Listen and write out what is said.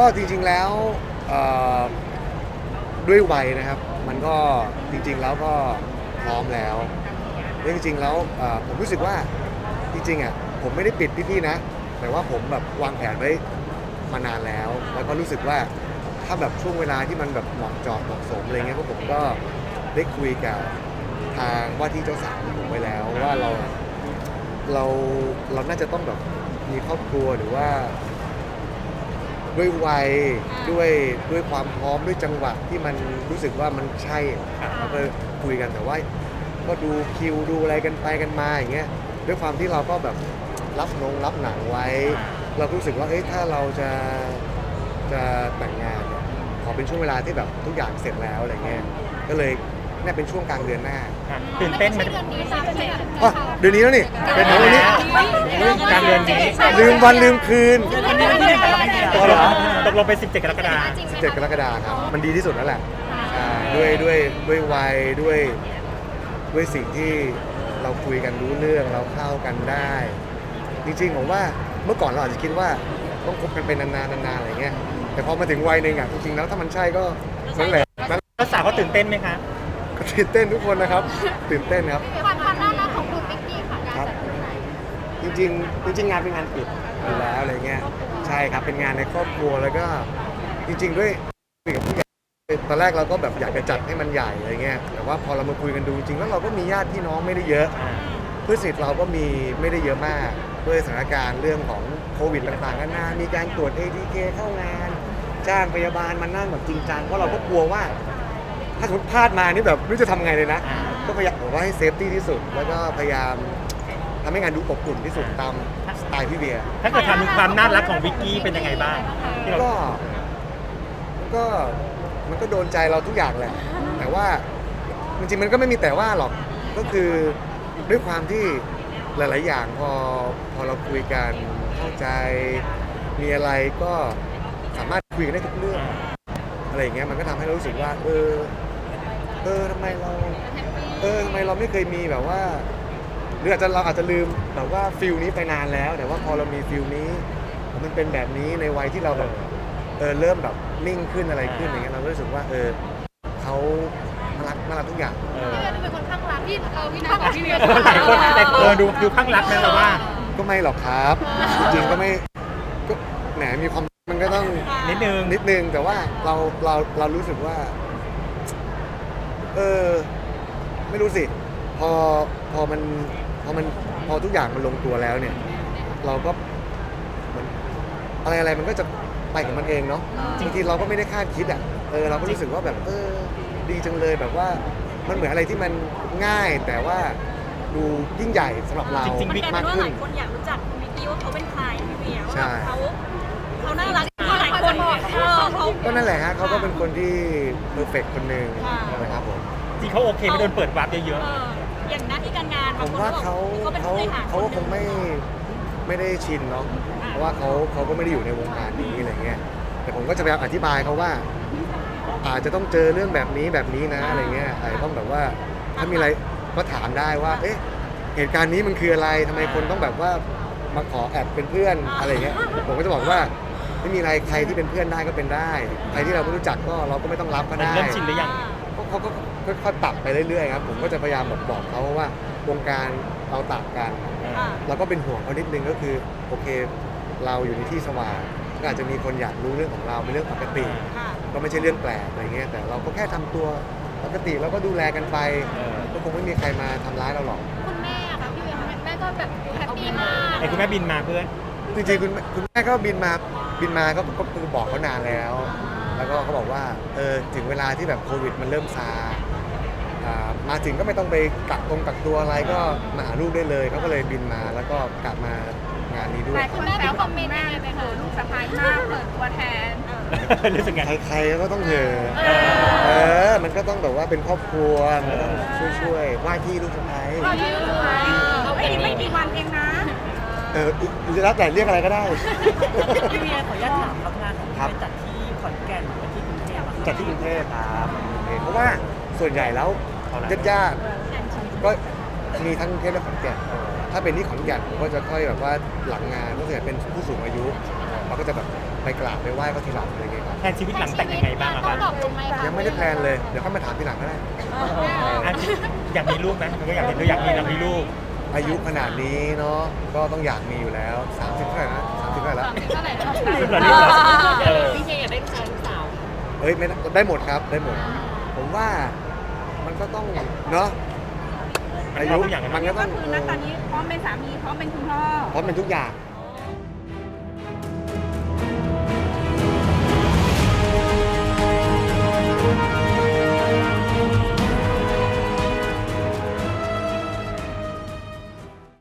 ก็จริงๆแล้วเอ่อด้วยวัยนะครับ มันก็จริงๆแล้วก็พร้อมแล้วแล้วจริงๆแล้วเอ่อผมรู้สึกว่าจริงๆอะผมไม่ได้ปิดพี่ๆนะ แต่ว่าผมแบบวางแผนไว้มานานแล้ว แล้วก็รู้สึกว่าถ้าแบบช่วงเวลาที่มันแบบเหมาะเจาะเหมาะสมอะไรเงี้ยพวกผมก็ได้คุยกับทางว่าที่เจ้าสาวของผมไว้แล้วว่าเราเราเราน่าจะต้องแบบมีครอบครัวหรือว่า ด้วยวัยด้วยด้วยความพร้อมด้วยจังหวะที่มันรู้สึกว่ามันใช่เราก็คุยกันแต่ว่าก็ดูคิวดูอะไรกันไปกันมาอย่างเงี้ยด้วยความที่เราก็แบบรับนงรับหนังไว้ เราก็รู้สึกว่าเอ้ยถ้าเราจะจะแต่งงานเนี่ยขอเป็นช่วงเวลาที่แบบทุกอย่างเสร็จแล้วอะไรเงี้ยก็เลยเนี่ยเป็นช่วงกลางเดือนหน้าค่ะตื่นเต้นไหมเดือนนี้ตามเดือนอะเดือนนี้แล้วนี่เป็นเดือนนี้กลางเดือนนี้ลืมวันลืมคืนวันนี้วันที่หนึ่ งกรกฎาคมเหรอตกลงเป็น17กรกฎาคม17กรกฎาคมครับ มันดีที่สุดแล้วแหละใช่ด้วยด้วยด้วยวัยด้วยด้วยสิ่งที่เราคุยกันรู้เรื่องเราเข้ากันได้ จริงๆผมว่าเมื่อก่อนเราอาจจะคิดว่าต้องคบกันเป็นนานๆนานๆอะไรเงี้ยแต่พอมาถึงวัยหนึ่งอะจริงๆแล้วถ้ามันใช่ก็นั่นแหละนั่นเจ้าสาวเขาตื่นเต้นไหมคะก็ตื่นเต้นทุกคนนะครับ ตื่นเต้นครับ ความความน่ารักของกลุ่มบิ๊กกี้ค่ะการครับจัดขึ้นไหนจริงๆจริง ๆ งานเป็นงานปิดอยู่แล้วอะไรเงี้ย ใช่ครับเป็นงานในครอบครัวแล้วก็จริง ๆ ด้วยคุยกับผู้ใหญ่ตอนแรกเราก็แบบอยากจะจัดให้มันใหญ่อะไรเงี้ยแต่ว่าพอเรามาคุยกันดูจริงๆแล้วเราก็มีญาติพี่น้องไม่ได้เยอะเพื่อนสนิทเราก็มีไม่ได้เยอะมากด้วยสถานการณ์เรื่องของโควิดต่างๆกันานามีการตรวจ ATK เข้างาน จ้างพยาบาลมานั่งแบบจริงจังเพราะเราก็กลัวว่า ถ้าสมมติพลาดมานี่แบบไม่รู้จะทำไงเลยนะอ่าก็พยายามบอกว่าให้เซฟตี้ที่สุด แล้วก็พยายามทำให้งานดูอบอุ่นที่สุดตามสไตล์พี่เบียร์ถ้าเกิดทำถึงความน่ารักของวิกกี้เป็นยังไงบ้างที่เราก็ก็มันก็โดนใจเราทุกอย่างแหละ แต่ว่าจริงๆมันก็ไม่มีแต่ว่าหรอกก็คือด้วยความที่หลาย ๆ อย่างพอพอเราคุยกันเข้าใจมีอะไรก็สามารถคุยกันได้ทุกเรื่องอะไรอย่างเงี้ยมันก็ทำให้เรารู้สึกว่า เออ เออทำไมเรา เออทำไมเราไม่เคยมีแบบว่า หรืออาจจะเราอาจจะลืมแบบว่าฟิลนี้ไปนานแล้ว แต่ว่าพอเรามีฟิลนี้ มันเป็นแบบนี้ในวัยที่เราแบบเออเริ่มแบบนิ่งขึ้นอะไรขึ้นอย่างเงี้ยเราก็รู้สึกว่าเออเขาน่ารักน่ารักทุกอย่างเออ พี่เบียร์ดูเป็นคนข้างรักพี่เออพี่นัทกับพี่เบียร์หลายคนแต่เออดูดูข้างรักนะเราว่า ก็ไม่หรอกครับ จริงๆก็ไม่ก็แหมมีความมันก็ต้อง นิดนึงนิดนึงแต่ว่าเราเราเรารู้สึกว่า เออ ไม่รู้สิ พอพอมัน พอมันพอทุกอย่างมันลงตัวแล้วเนี่ย เราก็เหมือนอะไรอะไรมันก็จะไปของมันเองเนาะบางทีเราก็ไม่ได้คาดคิดอะเออเราก็รู้สึกว่าแบบเออดีจังเลยแบบว่ามันเหมือนอะไรที่มันง่ายแต่ว่าดูยิ่งใหญ่สำหรับเราจริงๆมันกลายมาเป็กนว่าขึ้หน ลายคนอยากรู้จักคุณมิกกี้ว่าเขาเป็นใครพี่เวียว่าใช่แบบเขาเขาน่ารักที่หลายคนเออเขา ก็นั่นแหละฮะเขาก็เป็นคนที่เพอร์เฟกคนหนึ่งค่ะ นะครับผม จริงเขาโอเคไม่โดนเปิดวาร์ปเยอะเอออ ผบางมคนว่าก็บอกเขาเขาเป็นเขาผู้บริหารเขาก็คงไม่นหนึ่ไม่ได้ชินเนาะเพราะว่าเขาเขาก็ไม่ได้อยู่ในวงการนี้อะไรเงี้ยแต่ผมก็จะพยายามอธิบายเขาว่า อาจจะต้องเจอเรื่องแบบนี้แบบนี้นะอะไรเงี้ยอาจจะต้องแบบว่าถ้ามีอะไรก็ถามได้ว่า เอ๊ะเหตุการณ์นี้มันคืออะไรทำไมคนต้องแบบว่ามาขอแอดเป็นเพื่อนอะไรเงี้ยผมก็จะบอกว่าไม่มีอะไรใครที่เป็นเพื่อนได้ก็เป็นได้ ใครที่เราไม่รู้จักก็เราก็ไม่ต้องรับก็ๆได้เริ่มชินหรือยังเขาเขาก็ค่อยๆปรับไปเรื่อยๆครับผมก็จะพยายามแบบบอกเขาว่า วงการเราต่างกัน อ่า เราก็เป็นห่วงเขานิดนึงก็คือโอเค เราอยู่ในที่สว่างก็อาจจะมีคนอยากรู้เรื่องของเราเป็นเรื่องปกติ ค่ะ ก็ไม่ใช่เรื่องแปลกอะไรเงี้ยแต่เราก็แค่ทำตัวปกติแล้วก็ดูแลกันไปเออ ก็คงไม่มีใครมาทำร้ายเราหรอก คุณแม่อะค่ะพี่เบียร์แม่ก็แบบแฮปปี้มากไอ้คุณแม่บินมาเพื่อนจริงๆคุณแม่คุณแม่ก็บินมาบินมาก็ก็คือบอกเขานานแล้ว แล้วก็เขาบอกว่าเออถึงเวลาที่แบบโควิดมันเริ่มซาอ่ามาถึงก็ไม่ต้องไปกักตรงกักตัวอะไรก็มาหาลูกได้เลยเขาก็เลยบินมาแล้วก็กลับมางานนี้ด้วหยลายคนแซวคอมเมนต์ยังไงไปคะลูกสะพ้ายมากเปิดตัวแทน รู้สึกไง ใครๆก็ต้องเหอะเออ มันก็ต้องแบบว่าเป็นครอบครัวมันก็ต้องช่วยๆว่าที่ลูกสะใภ้เอาที่ลูกสะพ้ายเอาไม่ไม่กี่วันเองนะเออจะรับแต่เรียกอะไรก็ได้ พี่เวียขออนุญาตถามครับงานของพี่ครับไปจัดที่ขอนแก่นหรือว่าที่กรุงเทพอะครับจัดที่กรุงเทพครับเพราะว่าส่วนใหญ่แล้ว ญาติญาติๆก็มีทั้งกรุงเทพและขอนแก่นถ้าเป็นที่ขอนแก่นผมก็จะค่อยแบบว่าหลังงานก็จะเป็นผู้สูงอายุเราก็จะแบบไปกราบไปไหว้เขาทีหลังอะไรอย่างเงี้ยครับแทนชีวิตหลังแต่งยังไงบ้างอะครับยังไม่ได้แพลนเลยเดี๋ยวค่อยมาถามทีหลังก็ได้ อันที่อยากมีลูกไหมมันก็อยากเห็นตัวอยากมีอยากมีลูก อายุขนาดนี้เนาะก็ต้องอยากมีอยู่แล้ว30เท่าไหร่นะ30เท่าไหร่แล้วเท่าไหร่นะลูกเหรอลูกเหรอเออพี่เคอยากได้ลูกชายลูกสาว เอ้ยไม่ได้ได้หมดครับได้หมด ผมว่า มันก็ต้องเนาะอายุมันก็ต้องอย่างนั้นมันก็ก็ต้องคือณตอนนี้พร้อมเป็นสามีพร้อมเป็นคุณพ่อพร้อมเป็นทุกอย่างอ